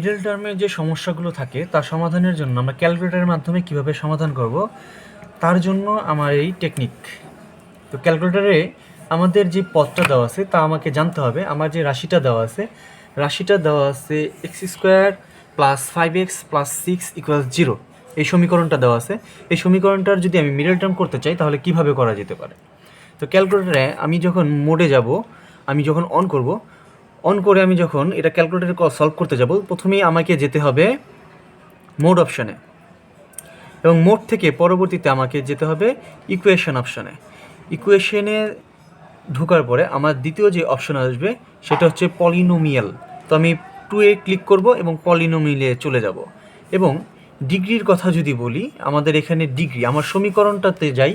Middle টার্মে যে সমস্যাগুলো থাকে, তার সমাধানের জন্য আমরা ক্যালকুলেটরের মাধ্যমে কীভাবে সমাধান করব, তার জন্য আমার এই টেকনিক তো ক্যালকুলেটরে আমাদের যে পথটা দেওয়া আছে, তা আমাকে জানতে হবে। আমার যে রাশিটা দেওয়া আছে, রাশিটা দেওয়া আছে x square plus five x plus six equal zero এই সমীকরণটা দেওয়া আছে। এই সমীকরণটার যদি আমি মিডল টার্ম করতে চাই, তাহলে কীভাবে করা যেতে পারে? তো ক্যালকুলেটরে আমি যখন মোডে যাব, আমি যখন অন করব অন করে আমি যখন এটা ক্যালকুলেটরে সলভ করতে যাব, প্রথমেই আমাকে যেতে হবে মোড অপশানে এবং মোড থেকে পরবর্তীতে আমাকে যেতে হবে ইকুয়েশন অপশানে ইকুয়েশনে ঢোকার পরে আমার দ্বিতীয় যে অপশন আসবে, সেটা হচ্ছে পলিনোমিয়াল তো আমি টু এ ক্লিক করব এবং পলিনোমিয়ালে চলে যাব। এবং ডিগ্রির কথা যদি বলি, আমাদের এখানে ডিগ্রি, আমার সমীকরণটাতে যাই,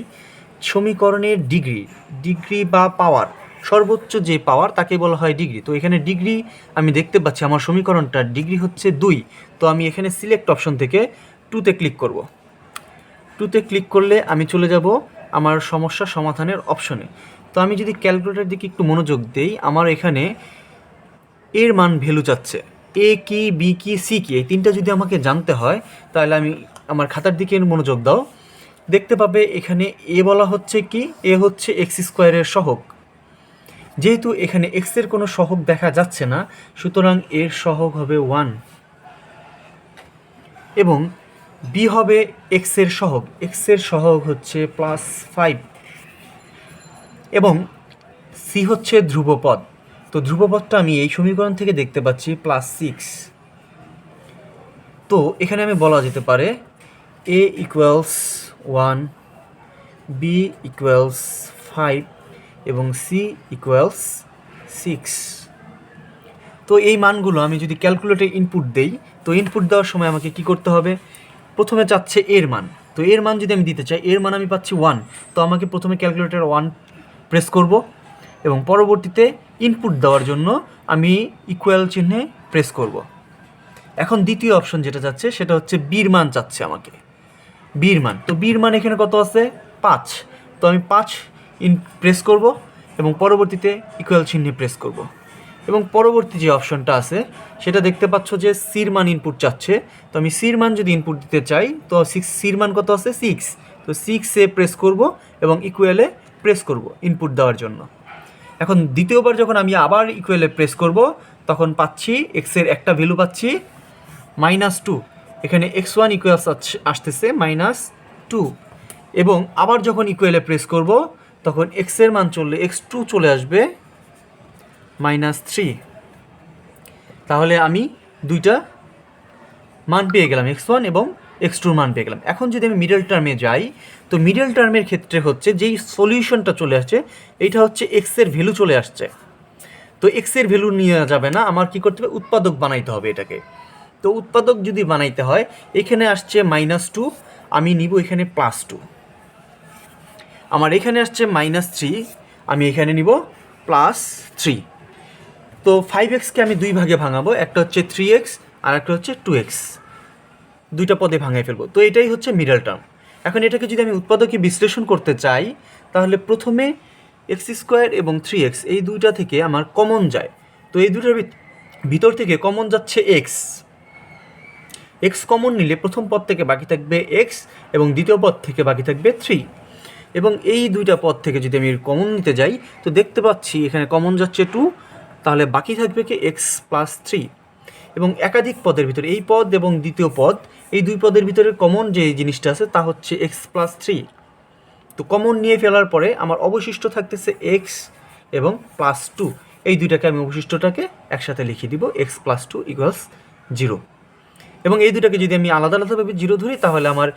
সমীকরণের ডিগ্রি ডিগ্রি বা পাওয়ার সর্বোচ্চ যে পাওয়ার তাকে বলা হয় ডিগ্রি তো এখানে ডিগ্রি আমি দেখতে পাচ্ছি, আমার সমীকরণটার ডিগ্রি হচ্ছে দুই। তো আমি এখানে সিলেক্ট অপশন থেকে টুতে ক্লিক করব। টুতে ক্লিক করলে আমি চলে যাব আমার সমস্যা সমাধানের অপশনে তো আমি যদি ক্যালকুলেটার দিকে একটু মনোযোগ দেই, আমার এখানে এর মান ভ্যালু চাচ্ছে এ কি বি কি সি কি, এই তিনটা যদি আমাকে জানতে হয়, তাহলে আমি আমার খাতার দিকে মনোযোগ দাও। দেখতে পাবে এখানে এ বলা হচ্ছে কি? এ হচ্ছে এক্স স্কোয়ারের সহগ। যেহেতু এখানে এক্সের কোনো সহগ দেখা যাচ্ছে না, সুতরাং এর সহগ হবে ওয়ান এবং বি হবে এক্সের সহগ। এক্সের সহগ হচ্ছে প্লাস ফাইভ এবং সি হচ্ছে ধ্রুবপদ। তো ধ্রুবপদটা আমি এই সমীকরণ থেকে দেখতে পাচ্ছি প্লাস সিক্স তো এখানে আমি বলা যেতে পারে a equals one b equals five এবং সি ইকুয়ালস সিক্স তো এই মানগুলো আমি যদি ক্যালকুলেটরে ইনপুট দেই, তো ইনপুট দেওয়ার সময় আমাকে কি করতে হবে? প্রথমে চাচ্ছে এর মান। তো এর মান যদি আমি দিতে চাই এর মান আমি পাচ্ছি ওয়ান তো আমাকে প্রথমে ক্যালকুলেটর ওয়ান প্রেস করব এবং পরবর্তীতে ইনপুট দেওয়ার জন্য আমি ইকুয়াল চিহ্নে প্রেস করব। এখন দ্বিতীয় অপশন যেটা চাচ্ছে সেটা হচ্ছে বীর মান চাচ্ছে আমাকে। বীর মান। তো বীর মান এখানে কত আছে? পাঁচ। তো আমি পাঁচ ইন প্রেস করব এবং পরবর্তীতে ইকুয়াল চিহ্নে প্রেস করব। এবং পরবর্তী যে অপশনটা আছে, সেটা দেখতে পাচ্ছ যে সির মান ইনপুট চাচ্ছে। তো আমি সির মান যদি ইনপুট দিতে চাই, তো সিক্স সির মান কত আছে? সিক্স তো সিক্সে প্রেস করব এবং ইকুয়ালে প্রেস করব ইনপুট দেওয়ার জন্য। এখন দ্বিতীয়বার যখন আমি আবার ইকুয়ালে প্রেস করব, তখন পাচ্ছি এক্সের একটা ভ্যালু পাচ্ছি মাইনাস টু এখানে এক্স ওয়ান ইকুয়ালস আসতেছে মাইনাস টু এবং আবার যখন ইকুয়ালে প্রেস করব তখন এক্সের মান চললে এক্স টু চলে আসবে মাইনাস থ্রি তাহলে আমি দুইটা মান পেয়ে গেলাম এক্স ওয়ান এবং এক্স টুর মান পেয়ে গেলাম। এখন যদি আমি মিডল টার্মে যাই, তো মিডল টার্মের ক্ষেত্রে হচ্ছে যেই সলিউশনটা চলে আসছে, এইটা হচ্ছে এক্সের ভ্যালু চলে আসছে। তো এক্সের ভ্যালু নিয়ে যাবে না, আমার কি করতে হবে? উৎপাদক বানাইতে হবে এটাকে। তো উৎপাদক যদি বানাইতে হয়, এখানে আসছে মাইনাস টু আমি নিব এখানে প্লাস টু আমার এখানে আসছে মাইনাস থ্রি আমি এখানে নিব প্লাস থ্রি তো ফাইভ এক্সকে আমি দুই ভাগে ভাঙাবো, একটা হচ্ছে থ্রি এক্স আর একটা হচ্ছে টু এক্স দুইটা পদে ভাঙাই ফেলব। তো এটাই হচ্ছে মিডল টার্ম এখন এটাকে যদি আমি উৎপাদকে বিশ্লেষণ করতে চাই, তাহলে প্রথমে এক্স স্কোয়ার এবং থ্রি এক্স এই দুইটা থেকে আমার কমন যায়। তো এই দুটার ভিত- ভিতর থেকে কমন যাচ্ছে এক্স এক্স কমন নিলে প্রথম পদ থেকে বাকি থাকবে এক্স এবং দ্বিতীয় পদ থেকে বাকি থাকবে থ্রি এবং এই দুইটা পদ থেকে যদি আমি কমন নিতে যাই, তো দেখতে পাচ্ছি এখানে কমন যাচ্ছে টু তাহলে বাকি থাকবে কি এক্স প্লাস থ্রি এবং একাধিক পদের ভিতরে, এই পদ এবং দ্বিতীয় পদ, এই দুই পদের ভিতরে কমন যে জিনিসটা আছে, তা হচ্ছে এক্স প্লাস থ্রি তো কমন নিয়ে ফেলার পরে আমার অবশিষ্ট থাকতেছে এক্স এবং প্লাস টু এই দুইটাকে আমি অবশিষ্টটাকে একসাথে লিখে দিব x plus two equals zero এবং এই দুটাকে যদি আমি আলাদা আলাদাভাবে জিরো ধরি, তাহলে আমার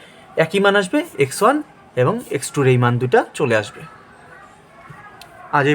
একই মান আসবে এক্স ওয়ান এবং এক্স টুর এই মান দুটা চলে আসবে। আজ এই